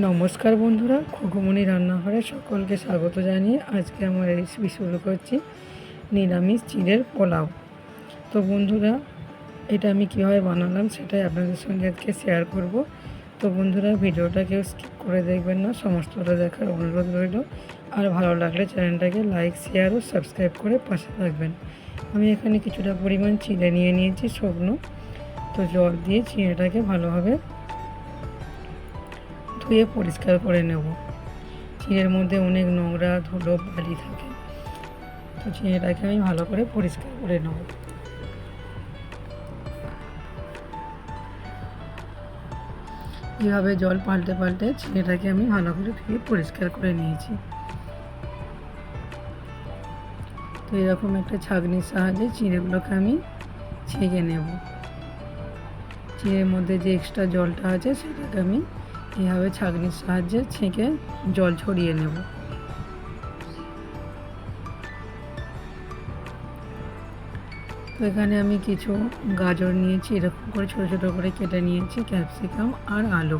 নমস্কার বন্ধুরা খুকুমনি রান্নাঘরে সকলকে স্বাগত জানিয়ে আজকে আমার রেসিপি শুরু করছি নিরামিষ চিড়ের পোলাও। তো বন্ধুরা, এটা আমি কীভাবে বানালাম সেটাই আপনাদের সঙ্গে আজকে শেয়ার করব। তো বন্ধুরা, ভিডিওটা কেউ স্কিপ করে দেখবেন না, সমস্তটা দেখার অনুরোধ রইল। আর ভালো লাগলে চ্যানেলটাকে লাইক শেয়ার ও সাবস্ক্রাইব করে পাশে থাকবেন। আমি এখানে কিছুটা পরিমাণ চিড়ে নিয়ে নিয়েছি, শুকনো। তো জল দিয়ে চিড়েটাকে ভালোভাবে ধুয়ে পরিষ্কার করে নেব। চিড়ের মধ্যে অনেক নোংরা ধুলো বালি থাকে। তো চিড়েটাকে আমি ভালো করে পরিষ্কার করে নেব। এইভাবে জল পাল্টে পাল্টে চিড়েটাকে আমি ভালো করে ধুয়ে পরিষ্কার করে নিয়েছি। তো এরকম একটা ছাঁকনির সাহায্যে চিড়েগুলোকে আমি ছেঁকে নেব। চিড়ের মধ্যে যে এক্সট্রা জলটা আছে সেটাকে আমি এইভাবে ছাঁকনির সাহায্যে ছেঁকে জল ছড়িয়ে নেব। তো এখানে আমি কিছু গাজর নিয়েছি, এরকম করে ছোটো ছোটো করে কেটে নিয়েছি, ক্যাপসিকাম আর আলু।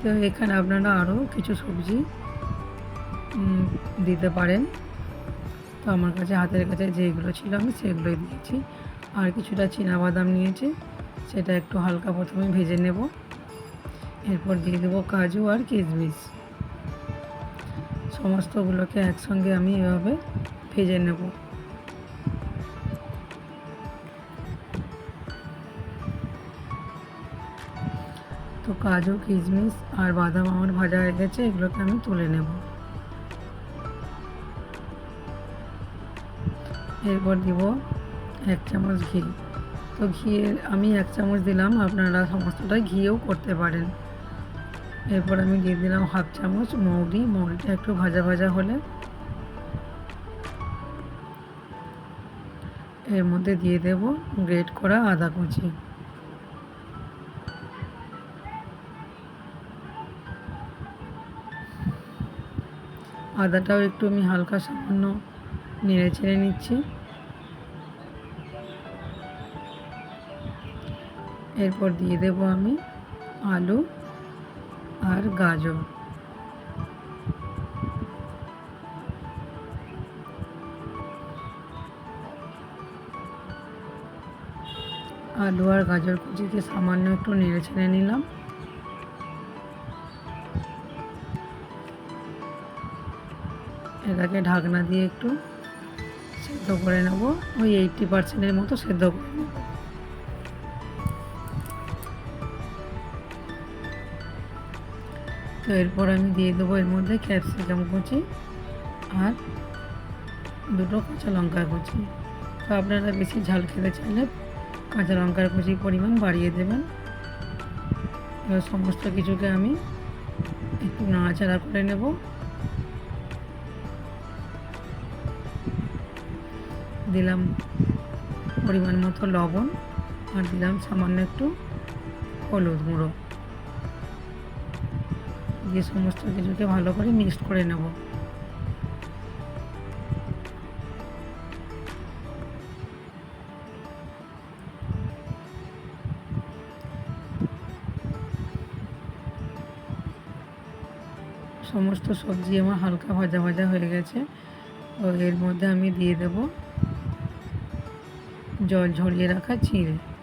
তো এখানে আপনারা আরও কিছু সবজি দিতে পারেন। তো আমার কাছে হাতের কাছে যেগুলো ছিল আমি সেগুলোই দিয়েছি। আর কিছুটা বাদাম নিয়েছি, সেটা একটু হালকা প্রথমে ভেজে নেব। এরপর দিয়ে দেবো কাজু আর কিশমিশ। সমস্তগুলোকে একসঙ্গে আমি এভাবে ভেজে নেব। তো কাজু, কিশমিশ আর বাদাম আমার ভাজা হয়ে গেছে, এগুলোকে আমি তুলে নেব। এরপর দিব এক চামচ ঘি। তো ঘিয়ের আমি এক চামচ দিলাম, আপনারা সমস্তটা ঘিয়েও করতে পারেন। এরপর আমি দিয়ে দিলাম হাফ চামচ মৌরি, মৌরিটা একটু ভাজা ভাজা হলে। এর মধ্যে দিয়ে দেব গ্রেট করা আদা কুচি। আদাটাও একটু আমি হালকা সামান্য নেড়ে ছেড়ে নিচ্ছি। এরপর দিয়ে দেব আমি আলু। আর গাজর। আলু আর গাজর কুচিকে সামান্য একটু নেড়ে ছেড়ে নিলাম। এটাকে ঢাকনা দিয়ে একটু সেদ্ধ করে নেব। ওই এইটটি পার্সেন্টের মতো সেদ্ধ করে নেব। তো এরপর আমি দিয়ে দেবো এর মধ্যে ক্যাপসিকাম কুচি আর দুটো কাঁচা লঙ্কা কুচি। তো আপনারা বেশি ঝাল খেতে চাইলে কাঁচা লঙ্কার কুচির পরিমাণ বাড়িয়ে দেবেন। এবার সমস্ত কিছুকে আমি একটু নাড়াচাড়া করে নেব। দিলাম পরিমাণ মতো লবণ আর দিলাম সামান্য একটু হলুদ গুঁড়ো। দিয়ে সমস্ত কিছুকে ভালো করে মিক্সড করে নেব। সমস্ত সবজি আমার হালকা ভাজা ভাজা হয়ে গেছে। তো এর মধ্যে আমি দিয়ে দেব জল ঝরিয়ে রাখা চিড়ে।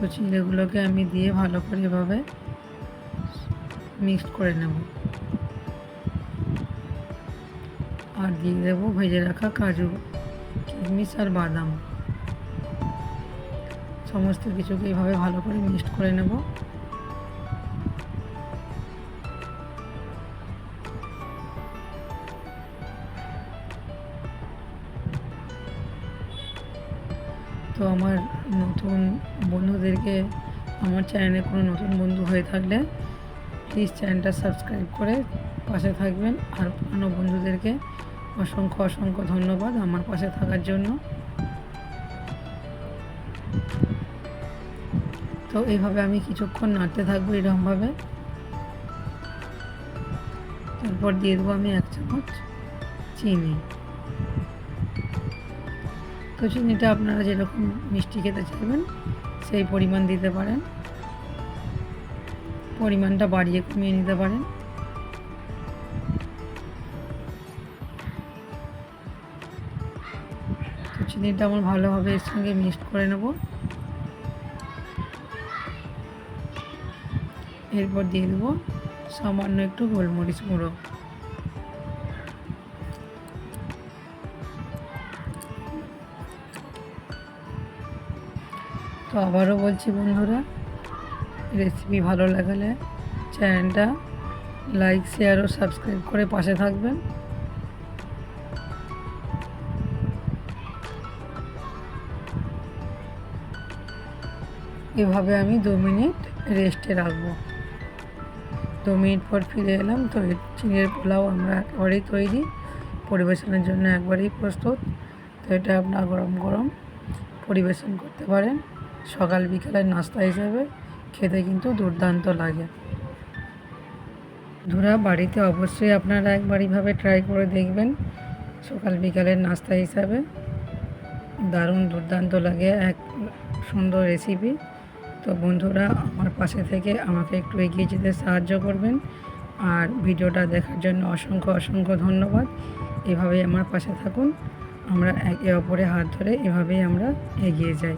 তো চিড়েগুলোকে আমি দিয়ে ভালো করে এভাবে মিক্সড করে নেব। আর দিয়ে দেবো ভেজে রাখা কাজু, কিশমিশ আর বাদাম। সমস্ত কিছুকে এভাবে ভালো করে মিক্সড করে নেব। তো আমার নতুন বন্ধুদেরকে আমার চ্যানেলে কোনো নতুন বন্ধু হয়ে থাকলে প্লিজ চ্যানেলটা সাবস্ক্রাইব করে পাশে থাকবেন। আর পুরনো বন্ধুদেরকে অসংখ্য অসংখ্য ধন্যবাদ আমার পাশে থাকার জন্য। তো এইভাবে আমি কিছুক্ষণ নাড়তে থাকব এরকমভাবে। তারপর দিয়ে দেবো আমি এক চামচ চিনি। তো চিনিটা আপনারা যেরকম মিষ্টি খেতে চাইবেন, সেই পরিমাণ দিতে পারেন। পরিমাণটা বাড়িয়ে কমিয়ে নিতে পারেন। তো চিনিটা আমার ভালোভাবে এর সঙ্গে মিক্সড করে নেব। এরপর দিয়ে দেবো সামান্য একটু গোলমরিচ গুঁড়ো। তো আবারও বলছি বন্ধুরা রেসিপি ভালো লাগলে চ্যানেলটা লাইক শেয়ার ও সাবস্ক্রাইব করে পাশে থাকবেন। এভাবে আমি দু মিনিট রেস্টে রাখব। দু মিনিট পর ফিরে এলাম, তো চিংড়ির পোলাও আমরা একেবারেই তৈরি, পরিবেশনের জন্য একবারেই প্রস্তুত। তো এটা আপনার গরম গরম পরিবেশন করতে পারেন। সকাল বিকালের নাস্তা হিসেবে খেতে কিন্তু দুর্দান্ত লাগে। ধুরা বাড়িতে অবশ্যই আপনারা একবার এইভাবে ট্রাই করে দেখবেন সকাল বিকালের নাস্তা হিসাবে। দারুণ দুর্দান্ত লাগে, এক সুন্দর রেসিপি তো বন্ধুরা, আমার পাশে থেকে আমাকে একটু এগিয়ে যেতে সাহায্য করবেন। আর ভিডিওটা দেখার জন্য অসংখ্য অসংখ্য ধন্যবাদ। এভাবেই আমার পাশে থাকুন। আমরা একে অপরে হাত ধরে এভাবেই আমরা এগিয়ে যাই।